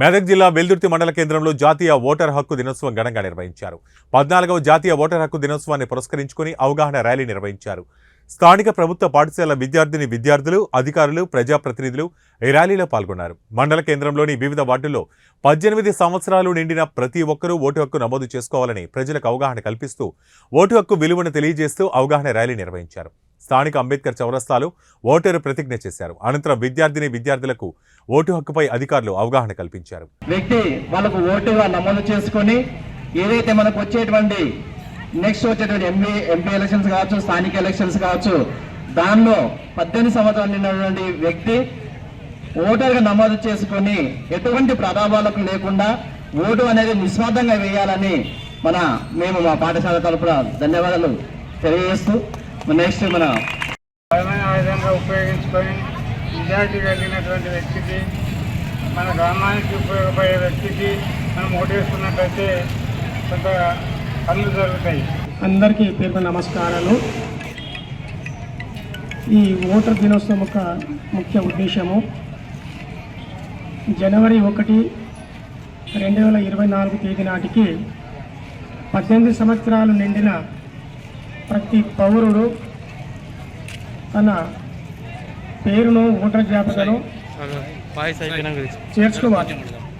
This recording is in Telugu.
మెదక్ జిల్లా వెల్దుర్తి మండల కేంద్రంలో జాతీయ ఓటర్ హక్కు దినోత్సవం ఘనంగా నిర్వహించారు. పద్నాలుగవ జాతీయ ఓటర్ హక్కు దినోత్సవాన్ని పురస్కరించుకుని అవగాహన ర్యాలీ నిర్వహించారు. స్థానిక ప్రభుత్వ పాఠశాల విద్యార్థిని విద్యార్థులు అధికారులు ప్రజాప్రతినిధులు ఈ ర్యాలీలో పాల్గొన్నారు. మండల కేంద్రంలోని వివిధ వార్డుల్లో పద్దెనిమిది సంవత్సరాలు నిండిన ప్రతి ఒక్కరూ ఓటు హక్కు నమోదు చేసుకోవాలని ప్రజలకు అవగాహన కల్పిస్తూ ఓటు హక్కు విలువను తెలియజేస్తూ అవగాహన ర్యాలీ నిర్వహించారు. స్థానిక అంబేద్కర్ చౌరస్తాలో ఓటరు ప్రతిజ్ఞ చేశారు. అనంతరం విద్యార్థిని విద్యార్థులకు ఓటు హక్కుపై అధికారులు అవగాహన కల్పించారు. వ్యక్తి వాళ్ళకు ఓటుగా నమోదు చేసుకొని ఏదైతే మనకు వచ్చేటువంటి నెక్స్ట్ వచ్చేటువంటి ఎంపీ ఎంపీ ఎలక్షన్స్ కావచ్చు స్థానిక ఎలక్షన్స్ కావచ్చు దానిలో పద్దెనిమిది సంవత్సరాలు నిన్నటువంటి వ్యక్తి ఓటర్గా నమోదు చేసుకొని ఎటువంటి ప్రతాపాలకు లేకుండా ఓటు అనేది నిస్వార్థంగా వేయాలని మన మేము మా పాఠశాల తరపున ధన్యవాదాలు తెలియజేస్తూ నెక్స్ట్ మన ఆయుధంగా ఉపయోగించుకొని నిజాయితీ కలిగినటువంటి వ్యక్తికి మన గ్రామానికి ఉపయోగపడే వ్యక్తికి మనం ఓటేసుకున్నట్లయితే కొంత పనులు జరుగుతాయి. అందరికీ పేరు నమస్కారాలు. ఈ ఓటర్ దినోత్సవం యొక్క ముఖ్య ఉద్దేశము. జనవరి ఒకటి రెండు వేల ఇరవై నాలుగు తేదీ నాటికి పద్దెనిమిది సంవత్సరాలు నిండిన ప్రతి పౌరుడు తన పేరును ఓటర్ జాబితాలో చేర్చుకోవాలి.